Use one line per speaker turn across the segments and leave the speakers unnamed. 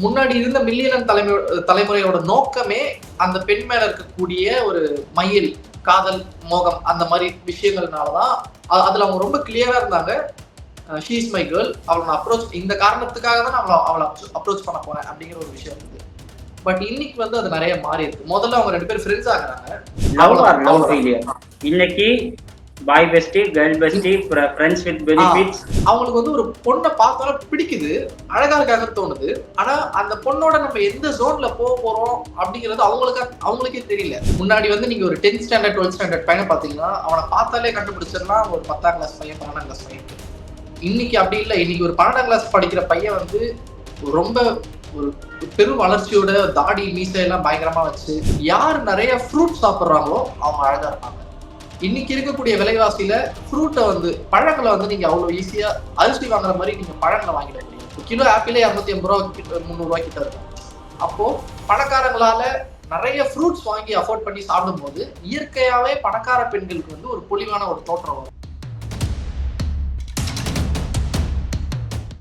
முன்னாடி இருந்த மில்லியன் தலைமை தலைமுறையோட நோக்கமே அந்த பெண் மேல இருக்கக்கூடிய ஒரு மயில் காதல் மோகம் அந்த மாதிரி விஷயங்கள்னாலதான் அதுல அவங்க ரொம்ப கிளியரா இருந்தாங்க. ஷீஸ் மை கேர்ள் அவளை நான் அப்ரோச் இந்த காரணத்துக்காக தான் அவளை அவளை அப்ரோச் பண்ண போறேன் அப்படிங்கிற ஒரு விஷயம் இருந்தது. பட் இன்னைக்கு வந்து அது நிறைய மாறி இருக்கு முதல்ல அவங்க ரெண்டு பேரும் ஃப்ரெண்ட்ஸ் ஆகுறாங்க.
இன்னைக்கு boy bestie girl bestie friends with benefits
அவங்களுக்கு வந்து ஒரு பொண்ணை பார்த்தாலும் பிடிக்குது. அழகா இருக்காங்க தோணுது. ஆனா அந்த பொண்ணோட நம்ம எந்த ஜோன்ல போக போறோம் அப்படிங்கிறது அவங்களுக்கு அவங்களுக்கே தெரியல. முன்னாடி வந்து நீங்க ஒரு டென்த் ஸ்டாண்டர்ட் டுவெல்த் ஸ்டாண்டர்ட் பையனை பாத்தீங்கன்னா அவனை பார்த்தாலே கண்டுபிடிச்சிடலாம். ஒரு பத்தாம் கிளாஸ் பையன் பன்னெண்டாம் கிளாஸ் பையன். இன்னைக்கு அப்படி இல்லை. இன்னைக்கு ஒரு பன்னெண்டாம் கிளாஸ் படிக்கிற பையன் வந்து ரொம்ப ஒரு பெரும் வளர்ச்சியோட தாடி மீசை எல்லாம் பயங்கரமா வச்சு யார் நிறைய ஃப்ரூட் சாப்பிட்றாங்களோ அவங்க அழகா இருப்பாங்க. இன்னைக்கு இருக்கக்கூடிய விலைவாசியில ஃப்ரூட்டை வந்து பழங்களை வந்து நீங்க அவ்வளவு ஈஸியா அரிசி வாங்குற மாதிரி நீங்க பழங்களை வாங்கிட முடியும் கிலோ ஆப்பிளே இரநூத்தி ஐம்பது ரூபா கிட்ட முந்நூறு ரூபாய் கிட்ட இருக்கும். அப்போ பணக்காரங்களால நிறைய ஃப்ரூட்ஸ் வாங்கி அஃபோர்ட் பண்ணி சாப்பிடும்போது இயற்கையாவே பணக்கார பெண்களுக்கு வந்து ஒரு பொலிவான ஒரு தோற்றம் வரும்.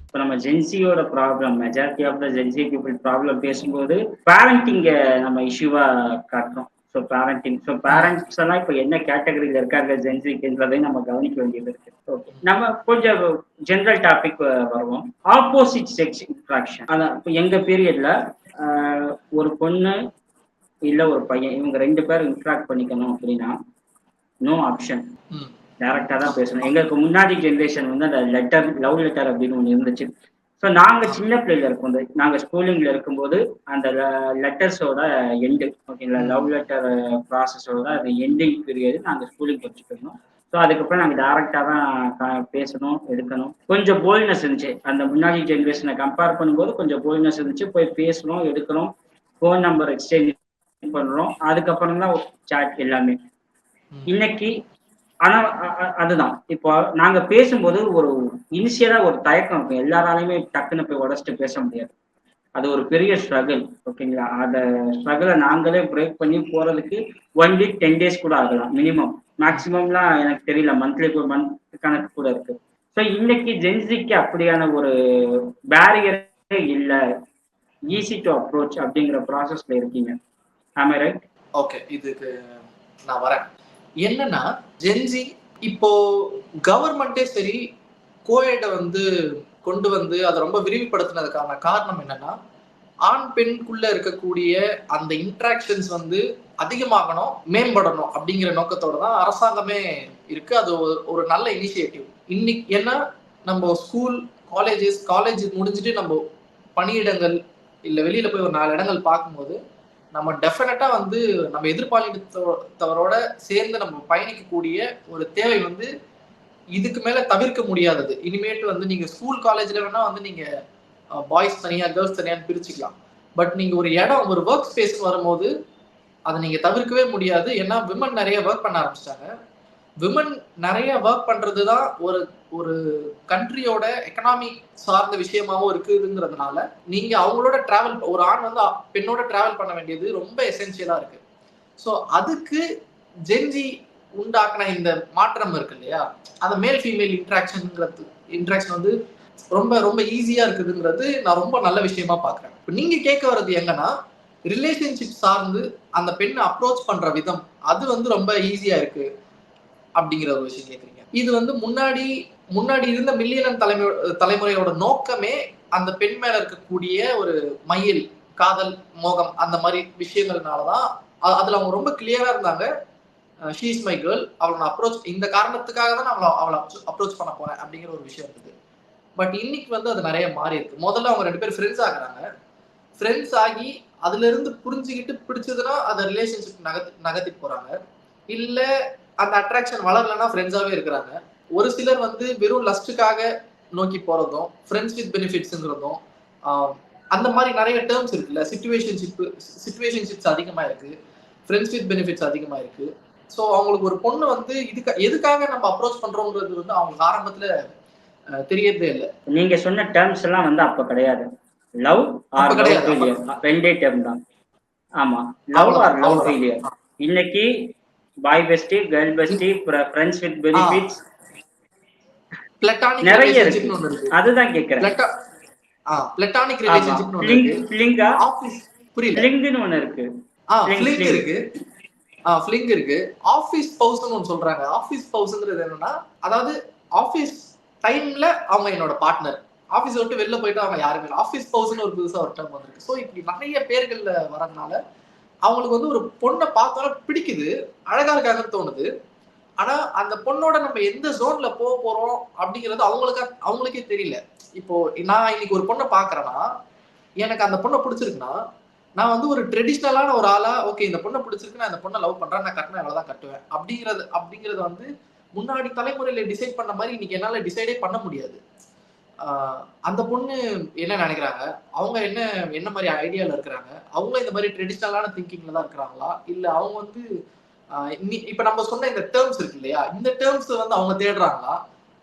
இப்போ நம்ம ஜென்சியோட problem majority of the Gen Z people problem பேசும்போது பேரண்டிங்கை நம்ம இஷ்யூவா காட்டுறோம். ஸோ பேரண்டிங் ஸோ பேரண்ட்ஸ் எல்லாம் இப்போ என்ன கேட்டகரியில் இருக்காங்க ஜென்சிக்குன்றதையும் நம்ம கவனிக்க வேண்டியது இருக்கு. ஓகே நம்ம கொஞ்சம் ஜென்ரல் டாபிக் வருவோம். ஆப்போசிட் செக்ஸ் இன்ட்ராக்ஷன் அதான் இப்போ எங்க பீரியட்ல ஒரு பொண்ணு இல்ல ஒரு பையன் இவங்க ரெண்டு பேரும் இன்ட்ராக்ட் பண்ணிக்கணும் அப்படின்னா நோ ஆப்ஷன். டேரக்டா தான் பேசணும். எங்களுக்கு முன்னாடி ஜென்ரேஷன் வந்து அந்த லெட்டர் லவ் லெட்டர் அப்படின்னு ஒன்று இருந்துச்சு. ஸோ நாங்க சின்ன பிள்ளைல இருக்கும்போது நாங்க ஸ்கூலிங்ல இருக்கும்போது அந்த லெட்டர்ஸோட எண்டு ஓகேங்களா லவ் லெட்டர் ப்ராசஸோட அது எண்டிங் பீரியட் நாங்க ஸ்கூலிங் படிச்சுக்கணும் ஸோ அதுக்கப்புறம் நாங்கள் டேரெக்டாக தான் பேசணும் எடுக்கணும். கொஞ்சம் போல்ட்னஸ் இருந்துச்சு. அந்த முன்னாடி ஜென்ரேஷனை கம்பேர் பண்ணும்போது கொஞ்சம் போல்ட்னஸ் இருந்துச்சு. போய் பேசணும் எடுக்கணும் ஃபோன் நம்பர் எக்ஸ்சேஞ்ச் பண்றோம் அதுக்கப்புறம் தான் சாட் எல்லாமே. இன்னைக்கு ஆனா அதுதான். இப்போ நாங்க பேசும்போது ஒரு இனிஷியலா ஒரு தயக்கம் இருக்கும் எல்லாராலையுமே டக்குன்னு போய் உடச்சிட்டு பேச முடியாது. அது ஒரு பெரிய ஸ்ட்ரகிள் ஓகேங்களா அந்த ஸ்ட்ரகிளை நாங்களே பிரேக் பண்ணி போறதுக்கு ஒன் வீக் டென் டேஸ் கூட ஆகலாம் மினிமம் மேக்ஸிமம்லாம் எனக்கு தெரியல மந்த்லி மந்த் கணக்கு கூட இருக்கு. ஸோ இன்னைக்கு ஜென்சிக்கு அப்படியான ஒரு பேரியரே இல்லை. ஈஸி டு அப்ரோச் அப்படிங்கிற ப்ராசஸ்ல இருக்கீங்க. ஆமே ரைட்
ஓகே இதுக்கு நான் வரேன். என்னன்னா ஜென்சி இப்போ கவர்மெண்டே சரி கோயடை வந்து கொண்டு வந்து அதை ரொம்ப விரிவுபடுத்தினதுக்கான காரணம் என்னன்னா ஆண் பெண்குள்ள இருக்கக்கூடிய அந்த இன்ட்ராக்ஷன்ஸ் வந்து அதிகமாகணும் மேம்படணும் அப்படிங்கிற நோக்கத்தோட தான் அரசாங்கமே இருக்கு. அது ஒரு- ஒரு நல்ல இனிஷியேட்டிவ் இன்னைக்கு ஏன்னா நம்ம ஸ்கூல் காலேஜஸ் காலேஜ் முடிஞ்சுட்டு நம்ம பணியிடங்கள் இல்லை வெளியில போய் ஒரு நாலு இடங்கள் பார்க்கும்போது நம்ம டெஃபினட்டா வந்து நம்ம எதிர்பாலினத்தவரோட சேர்ந்து நம்ம பயணிக்கக்கூடிய ஒரு தேவை வந்து இதுக்கு மேல தவிர்க்க முடியாதது. இனிமேட்டு வந்து நீங்க ஸ்கூல் காலேஜ்ல வேணா வந்து நீங்க பாய்ஸ் தனியா கேர்ள்ஸ் தனியான்னு பிரிச்சுக்கலாம். பட் நீங்க ஒரு இடம் ஒரு ஒர்க் ஸ்பேஸ் வரும்போது அதை நீங்க தவிர்க்கவே முடியாது. ஏன்னா விமன் நிறைய ஒர்க் பண்ண ஆரம்பிச்சிட்டாங்க. விமன் நிறைய ஒர்க் பண்றது தான் ஒரு ஒரு கண்ட்ரியோட எக்கனாமி சார்ந்த விஷயமாவும் இருக்குதுங்கிறதுனால நீங்க அவங்களோட டிராவல் ஒரு ஆண் வந்து பெண்ணோட டிராவல் பண்ண வேண்டியது ரொம்ப எசென்சியலா இருக்கு. ஸோ அதுக்கு ஜென்ஜி உண்டாக்குன இந்த மாற்றம் இருக்கு இல்லையா? அந்த மேல் ஃபீமேல் இன்ட்ராக்ஷன்ங்கிறது இன்ட்ராக்ஷன் வந்து ரொம்ப ரொம்ப ஈஸியா இருக்குதுங்கிறது நான் ரொம்ப நல்ல விஷயமா பாக்குறேன் இப்போ நீங்க கேட்க வர்றது எங்கன்னா ரிலேஷன்ஷிப் சார்ந்து அந்த பெண்ணை அப்ரோச் பண்ற விதம் அது வந்து ரொம்ப ஈஸியா இருக்கு. அப்படிங்கிற ஒரு விஷயம் கேக்குறீங்க. இது வந்து முன்னாடி முன்னாடி இருந்த மில்லியனன் தலைமை தலைமுறையோட நோக்கமே அந்த பெண் மேல இருக்கக்கூடிய ஒரு மயில் காதல் மோகம் அந்த மாதிரி விஷயங்கள்னாலதான் அதுல அவங்க ரொம்ப கிளியரா இருந்தாங்க. ஷீஸ் மை கேர்ள் அவளை நான் அப்ரோச் இந்த காரணத்துக்காக தான் அவளை அவளை அப்ரோச் பண்ண போறேன் அப்படிங்கிற ஒரு விஷயம் இருந்தது. பட் இன்னைக்கு வந்து அது நிறைய மாறி இருக்கு. முதல்ல அவங்க ரெண்டு பேரும் ஃப்ரெண்ட்ஸ் ஆகுறாங்க. ஃப்ரெண்ட்ஸ் ஆகி அதுல இருந்து புரிஞ்சுக்கிட்டு பிடிச்சதுன்னா அதை ரிலேஷன்ஷிப் நகர்த்தி நகர்த்திட்டு போறாங்க. இல்லை அந்த அட்ராக்ஷன் வளரலன்னா ஃப்ரெண்ட்ஸாவே இருக்கிறாங்க. ஒரு சிலர் வந்து வெறும் லஸ்ட்டுக்காக நோக்கி போறதும் ஃப்ரெண்ட்ஸ் வித் பெனிஃபிட்ஸ்ங்கிறதும் அந்த மாதிரி நிறைய டேர்ம்ஸ் இருக்குல்ல. சிச்சுவேஷன்ஷிப் சிச்சுவேஷன்ஷிப்ஸ் அதிகமா இருக்கு. ஃப்ரெண்ட்ஸ் வித் பெனிஃபிட்ஸ் அதிகமா இருக்கு. ஸோ அவங்களுக்கு ஒரு பொண்ணு வந்து இதுக்கு எதுக்காக நம்ம அப்ரோச் பண்றோங்கிறது வந்து அவங்களுக்கு ஆரம்பத்துல தெரியறதே இல்லை.
நீங்க சொன்ன டேர்ம்ஸ் எல்லாம் வந்து அப்ப கிடையாது. லவ் ஆர்
கிடையாது,
ரெண்டே டேர்ம் தான். ஆமா. Love or love. ஃபெயிலியர் இன்னைக்கு boy bestie girl bestie friends with benefits
platonic
நிறைய
இருக்கு.
அதுதான் கேக்குறேன்.
பிளட்டா பிளட்டானிக் ரிலேஷன்ஷிப் ஒன்று இருக்கு.
ஃபிளிங்கா
ஆபீஸ் புரியல.
ஃபிளிங்னு ஒண்ணு இருக்கு.
ஆ ஃபிளிங். இருக்கு. ஆ ஃபிளிங் இருக்கு. ஆபீஸ் பவுஸ்னு ஒன்று சொல்றாங்க. ஆபீஸ் பவுஸ்ங்கிறது என்னன்னா அதாவது ஆபீஸ் டைம்ல அவங்க என்னோட பார்ட்னர் ஆபீஸ் விட்டு வெளில போயிட்டு அவங்க யாருமே இல்லை. ஆபீஸ் பவுஸ்னு ஒரு புதுசா ஒரு டேர்ம் வந்திருக்கு. ஸோ இப்படி நிறைய பேர்கள்ல வரதுனால அவங்களுக்கு வந்து ஒரு பொண்ணை பார்த்தாலும் பிடிக்குது. அழகா இருக்காங்கன்னு தோணுது. ஆனா அந்த பொண்ணோட நம்ம எந்த ஜோன்ல போக போறோம் அப்படிங்கிறது அவங்களுக்கு அவங்களுக்கே தெரியல. இப்போ நான் இன்னைக்கு ஒரு பொண்ணை பாக்குறேன்னா எனக்கு அந்த பொண்ணை பிடிச்சிருக்குன்னா நான் வந்து ஒரு ட்ரெடிஷ்னலான ஒரு ஆளா ஓகே இந்த பொண்ணை பிடிச்சிருக்கு நான் இந்த பொண்ணை லவ் பண்றேன் நான் கட்டினா எவ்வளவுதான் கட்டுவேன். அப்படிங்கிறது அப்படிங்கறது வந்து முன்னாடி தலைமுறையில டிசைட் பண்ண மாதிரி இன்னைக்கு என்னால டிசைடே பண்ண முடியாது. அந்த பொண்ணு என்ன நினைக்கிறாங்க? அவங்க என்ன என்ன மாதிரி ஐடியால இருக்கிறாங்க? அவங்க இந்த மாதிரி ட்ரெடிஷ்னலான திங்கிங்ல தான் இருக்கிறாங்களா? இல்ல அவங்க வந்து இப்போ இப்ப நம்ம சொன்ன இந்த டேர்ம்ஸ் இருக்கு இல்லையா? இந்த டேர்ம்ஸ் வந்து அவங்க தேடுறாங்களா?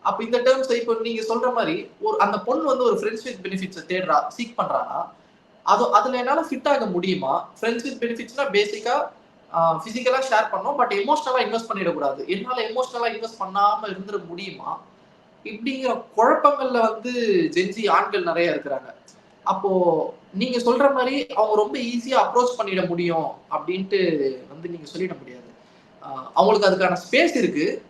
அப்ப இந்த டேர்ம்ஸ் இப்போ நீங்க சொல்ற மாதிரி ஒரு அந்த பொண்ணு வந்து ஒரு ஃப்ரெண்ட்ஸ் வித் பெனிஃபிட்ஸ் தேடுறா சீக் பண்றானா? அது அதுல என்னால ஃபிட் ஆக முடியுமா? ஃப்ரெண்ட்ஸ் வித் பெனிஃபிட்ஸ்னா பேசிக்கா பிசிக்கலா ஷேர் பண்ணோம் பட் எமோஷனலா இன்வெஸ்ட் பண்ணிடக்கூடாது. என்னால எமோஷனலா இன்வெஸ்ட் பண்ணாம இருந்துட முடியுமா? இப்படிங்கிற குழப்பங்கள்ல வந்து ஜென்சி ஆண்கள் நிறைய இருக்கிறாங்க. அப்போ நீங்க சொல்ற மாதிரி அவங்க ரொம்ப ஈஸியா அப்ரோச் பண்ணிட முடியும் அப்படின்ட்டு வந்து நீங்க சொல்லிட முடியாது. அவங்களுக்கு அதுக்கான ஸ்பேஸ் இருக்கு.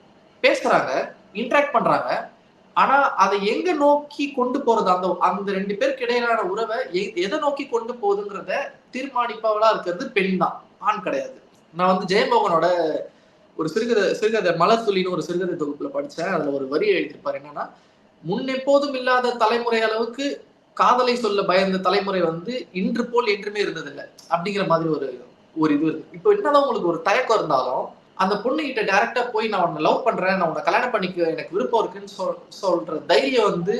பேசுறாங்க இன்ட்ராக்ட் பண்றாங்க. ஆனா அதை எங்க நோக்கி கொண்டு போறது? அந்த அந்த ரெண்டு பேருக்கு இடையிலான உறவை எ- எதை நோக்கி கொண்டு போகுதுங்கிறத தீர்மானிப்பவளா இருக்கிறது பெண் தான் ஆண் கிடையாது. நான் வந்து ஜெயமோகனோட ஒரு சிறுகதை சிறுகதை மலர் துளின்னு ஒரு சிறுகதை தொகுப்புல படிச்சேன். அதுல ஒரு வரி எழுதியிருப்பார். என்னன்னா முன்னெப்போதும் இல்லாத தலைமுறை அளவுக்கு காதலை சொல்ல பயந்த தலைமுறை வந்து இன்று போல் என்றுமே இருந்ததில்லை. அப்படிங்கிற மாதிரி ஒரு ஒரு இது இருக்கு. இப்போ என்னதான் உங்களுக்கு ஒரு தயக்கம் இருந்தாலும் அந்த பொண்ணு கிட்ட டைரக்டா போய் நான் உன்னை லவ் பண்றேன் நான் உன்னை கல்யாணம் பண்ணிக்க எனக்கு விருப்பம் இருக்குன்னு சொல் சொல்ற தைரியம் வந்து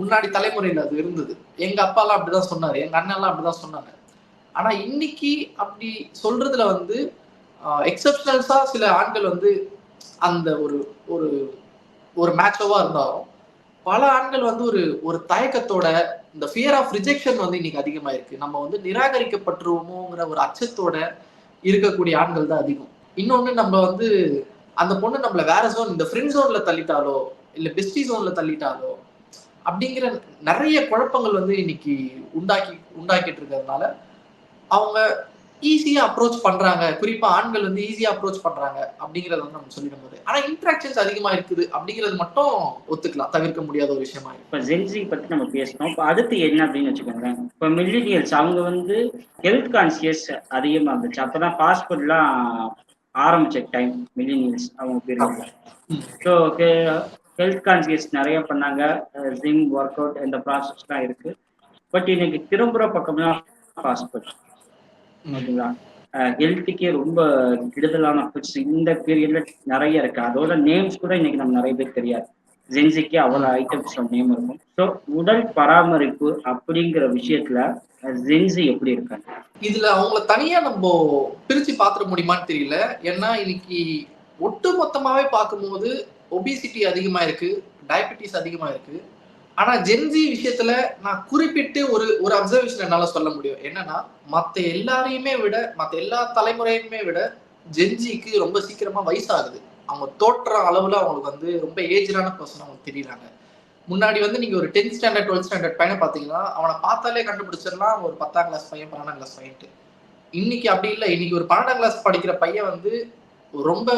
முன்னாடி தலைமுறையில அது இருந்தது. எங்க அப்பாலாம் அப்படிதான் சொன்னாரு. எங்க அண்ணன்லாம் அப்படிதான் சொன்னாங்க. ஆனா இன்னைக்கு அப்படி சொல்றதுல வந்து எக்ஸப்ஷனல்ஸா சில ஆண்கள் வந்து அந்த ஒரு ஒரு ஒரு மேட்சோவா இருந்தாலும் பல ஆண்கள் வந்து ஒரு ஒரு தயக்கத்தோட இந்த ஃபியர் ஆஃப் ரிஜெக்ஷன் வந்து இன்னைக்கு அதிகமா இருக்கு நம்ம வந்து நிராகரிக்கப்பட்டுருவோமோங்கிற ஒரு அச்சத்தோட இருக்கக்கூடிய ஆண்கள் தான் அதிகம். இன்னொன்னு நம்ம வந்து அந்த பொண்ணு நம்மள வேற ஜோன் இந்த ஃப்ரெண்ட் ஜோன்ல தள்ளிட்டாலோ இல்ல பெஸ்டி ஜோன்ல தள்ளிட்டாலோ அப்படிங்கிற நிறைய குழப்பங்கள் வந்து இன்னைக்கு உண்டாக்கி உண்டாக்கிட்டு இருக்கிறதுனால அவங்க ஈஸியா அப்ரோச் பண்றாங்க. குறிப்பா ஆண்கள் வந்து ஈஸியா அப்ரோச் பண்றாங்க அப்படிங்கறத வந்து நம்ம சொல்லிடும் போது ஆனா இன்ட்ராக்ஷன்ஸ் அதிகமா இருக்குது அப்படிங்கிறது மட்டும் ஒத்துக்கலாம். தவிர்க்க முடியாத ஒரு விஷயமா இருக்கு.
இப்போ ஜென்சி பத்தி நம்ம பேசணும். இப்போ அடுத்து என்ன அப்படின்னு வச்சுக்கோங்களேன். இப்போ மில்லினியல்ஸ் அவங்க வந்து ஹெல்த் கான்சியஸ் அதிகமாக இருந்துச்சு. அப்பதான் ஃபாஸ்ட் ஃபுட்லாம் ஆரம்பிச்ச டைம் மில்லினியல்ஸ் அவங்க
ம்.
ஸோ ஹெல்த் கான்சியஸ் நிறைய பண்ணாங்க. ஜிம் ஒர்க் அவுட் இந்த ப்ராசஸ்லாம் இருக்கு. பட் இன்னைக்கு திரும்புற பக்கம்லாம் ஃபாஸ்ட் ஃபுட் ஓகேங்களா? ஹெல்த்துக்கே ரொம்ப கெடுதலான ஃபுட்ஸ் இந்த பீரியட்ல நிறைய இருக்கு. அதோட நேம்ஸ் கூட இன்னைக்கு நம்ம நிறைய பேர் தெரியாது. ஜென்சிக்கு அவ்வளோ ஐட்டம்ஸ் நேம் இருக்கும். ஸோ உடல் பராமரிப்பு அப்படிங்கிற விஷயத்துல ஜென்சி எப்படி இருக்காங்க?
இதுல அவங்கள தனியா நம்ம பிரிச்சு பாத்துட முடியுமான்னு தெரியல. ஏன்னா இன்னைக்கு ஒட்டு மொத்தமாவே பார்க்கும்போது ஒபிசிட்டி அதிகமா இருக்கு டயபெட்டிஸ் அதிகமா இருக்கு. ஆனா ஜென்சி விஷயத்துல நான் குறிப்பிட்டு ஒரு ஒரு அப்சர்வேஷன் என்னால சொல்ல முடியும். என்னன்னா மத்த எல்லாரையுமே விட மத்த எல்லா தலைமுறையுமே விட ஜென்ஜிக்கு ரொம்ப சீக்கிரமா வயசாகுது. அவங்க தோற்ற அளவுல அவங்களுக்கு வந்து ரொம்ப ஏஜ்டான பர்சன் அவங்க தெரியுறாங்க. முன்னாடி வந்து நீங்க ஒரு டென்த் ஸ்டாண்டர்ட் டுவெல்த் ஸ்டாண்டர்ட் பையனை பாத்தீங்கன்னா அவனை பார்த்தாலே கண்டுபிடிச்சிடலாம். ஒரு பத்தாம் கிளாஸ் பையன் பன்னெண்டாம் கிளாஸ் பையன்ட்டு. இன்னைக்கு அப்படி இல்லை. இன்னைக்கு ஒரு பன்னெண்டாம் கிளாஸ் படிக்கிற பையன் வந்து ரொம்ப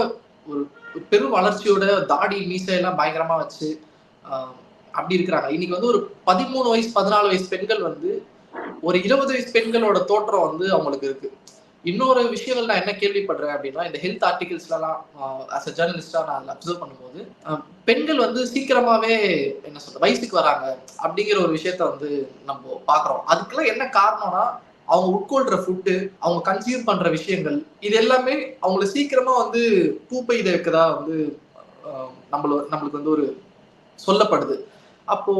ஒரு பெரும் வளர்ச்சியோட தாடி மீசை எல்லாம் பயங்கரமா வச்சு அப்படி இருக்கிறாங்க. இன்னைக்கு வந்து ஒரு பதிமூணு வயசு பதினாலு வயசு பெண்கள் வந்து ஒரு இருபது வயசு பெண்களோட தோற்றம் வந்து அவங்களுக்கு இருக்கு. இன்னொரு விஷயங்கள் நான் என்ன கேள்விப்படுறேன் அப்படின்னா இந்த ஹெல்த் ஆர்டிகல்ஸ்லாம் அஸ் அ ஜேர்னலிஸ்டா நான் அப்சர்வ் பண்ணும்போது பெண்கள் வந்து சீக்கிரமாவே என்ன சொல்ற வயசுக்கு வராங்க அப்படிங்கிற ஒரு விஷயத்த வந்து நம்ம பாக்குறோம் அதுக்கெல்லாம் என்ன காரணம்னா அவங்க உட்கொள்ற ஃபுட்டு அவங்க கன்சியூம் பண்ற விஷயங்கள் இது எல்லாமே அவங்களை சீக்கிரமா வந்து பூ இதை வைக்கதா வந்து நம்மள நம்மளுக்கு வந்து ஒரு சொல்லப்படுது. அப்போ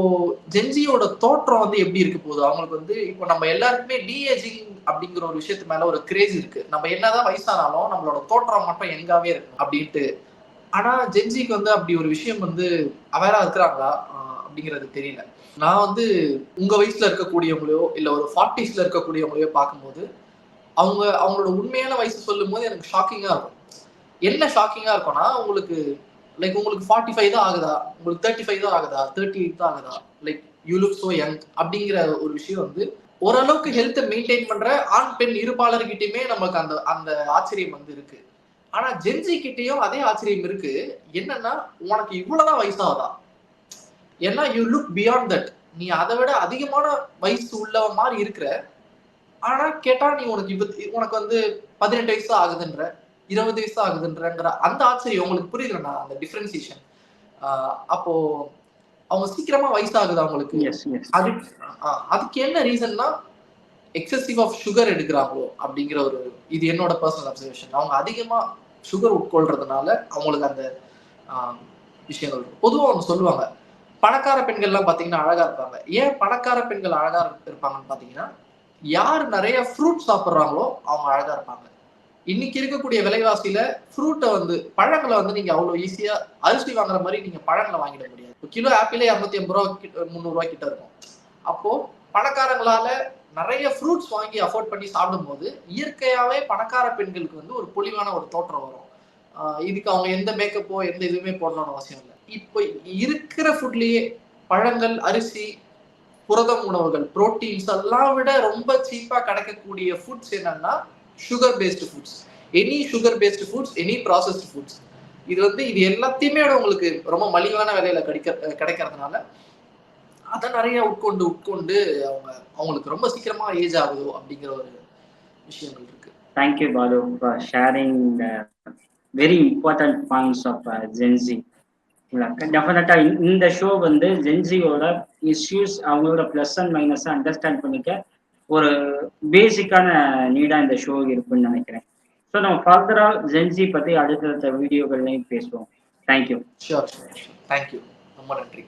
ஜென்ஜியோட தோற்றம் வந்து எப்படி இருக்க போகுது? அவங்களுக்கு வந்து இப்போ நம்ம எல்லாருக்குமே டிஏஜிங் அப்படிங்கிற ஒரு விஷயத்து மேல ஒரு கிரேஸ் இருக்கு. நம்ம என்னதான் வயசானாலும் நம்மளோட தோற்றம் மட்டும் எங்காவே இருக்கும் அப்படின்ட்டு. ஆனா ஜென்ஜிக்கு வந்து அப்படி ஒரு விஷயம் வந்து அவேரா இருக்கிறாங்களா? அப்படிங்கிறது தெரியல. நான் வந்து உங்க வயசுல இருக்கக்கூடியவங்களையோ இல்ல ஒரு ஃபார்ட்டிஸ்ல இருக்கக்கூடியவங்களையோ பார்க்கும்போது அவங்க அவங்களோட உண்மையான வயசு சொல்லும் போது எனக்கு ஷாக்கிங்கா இருக்கும். என்ன ஷாக்கிங்கா இருக்கும்னா உங்களுக்கு லைக் உங்களுக்கு ஃபார்ட்டி ஃபைவ் தான் ஆகுதா? உங்களுக்கு தேர்ட்டி ஃபைவ் தான் ஆகுதா? தேர்ட்டி எயிட் தான் ஆகுதா? Like you look so young அப்படிங்கிற ஒரு விஷயம் வந்து ஓரளவுக்கு ஹெல்த்தை மெயின்டைன் பண்ற ஆண் பெண் இருப்பாளர்கிட்டயுமே நமக்கு அந்த அந்த ஆச்சரியம் வந்து இருக்கு. ஆனா ஜென்சி கிட்டயும் அதே ஆச்சரியம் இருக்கு. என்னன்னா உனக்கு இவ்வளவுதான் வயசாகுதா? ஏன்னா யூ லுக் பியாண்ட் தட் நீ அதை விட அதிகமான வயசு உள்ளவ மாதிரி இருக்கிற ஆனா கேட்டா நீ உனக்கு உனக்கு வந்து பதினெட்டு வயசு ஆகுதுன்ற இருபது வயசு ஆகுதுன்றங்கிற அந்த ஆச்சரியம் உங்களுக்கு புரியுதுண்ணா அந்த டிஃபரன்சியேஷன் அப்போ அவங்க சீக்கிரமா வயசாகுது அவங்களுக்கு அது அதுக்கு என்ன ரீசன்னா எக்ஸசிவ் ஆஃப் சுகர் எடுக்கிறாங்களோ அப்படிங்கிற ஒரு இது என்னோட பர்சனல் அப்சர்வேஷன் அவங்க அதிகமா சுகர் உட்கொள்றதுனால அவங்களுக்கு அந்த விஷயங்கள் இருக்கும். பொதுவாக அவங்க சொல்லுவாங்க பணக்கார பெண்கள்லாம் பார்த்தீங்கன்னா அழகா இருப்பாங்க. ஏன் பணக்கார பெண்கள் அழகா இருப்பாங்கன்னு பார்த்தீங்கன்னா யார் நிறைய ஃப்ரூட் சாப்பிட்றாங்களோ அவங்க அழகா இருப்பாங்க. இன்னைக்கு இருக்கக்கூடிய விலைவாசியில ஃப்ரூட்டை வந்து பழங்களை வந்து நீங்க அவ்வளவு ஈஸியா அரிசி வாங்குற மாதிரி நீங்க பழங்களை வாங்கிட முடியாது. கிலோ ஆப்பிளே இரநூத்தி ஐம்பது ரூபா முந்நூறு ரூபா கிட்ட இருக்கும். அப்போ பணக்காரங்களால நிறைய ஃப்ரூட்ஸ் வாங்கி அஃபோர்ட் பண்ணி சாப்பிடும்போது இயற்கையாவே பணக்கார பெண்களுக்கு வந்து ஒரு பொலிவான ஒரு தோற்றம் வரும். இதுக்கு அவங்க எந்த மேக்கப்போ எந்த இதுவுமே போடணும்னு அவசியம் இல்லை. இப்போ இருக்கிற ஃபுட்லயே பழங்கள் அரிசி புரதம் உணவுகள் புரோட்டீன்ஸ் எல்லாம் விட ரொம்ப சீப்பா கிடைக்கக்கூடிய ஃபுட்ஸ் என்னன்னா sugar based foods any sugar based foods any processed foods இது வந்து இது எல்லாத்தையுமே உங்களுக்கு ரொம்ப மலிவான விலையில கிடைக்க கிடைக்கிறதுனால அதை நிறைய உட்கொண்டு உட்கொண்டு அவங்க அவங்களுக்கு ரொம்ப சீக்கிரமா ஏஜ் ஆகுதோ அப்படிங்கிற ஒரு விஷயங்கள் இருக்கு.
Thank you Balu for sharing the very important points of Gen Z டெஃபினட்டா இந்த ஷோ வந்து ஜென்சியோட இஷ்யூஸ் அவங்களோட ப்ளஸ் அண்ட் மைனஸை அண்டர்ஸ்டாண்ட் பண்ணிக்க ஒரு பேசிக்கான நீடா இந்த ஷோ இருக்குன்னு நினைக்கிறேன். ஸோ நம்ம ஃபர்தரா ஜென்சி பத்தி அடுத்தடுத்த வீடியோகள்லையும் பேசுவோம். தேங்க்யூ
ஷோர் தேங்க்யூ ரொம்ப நன்றி.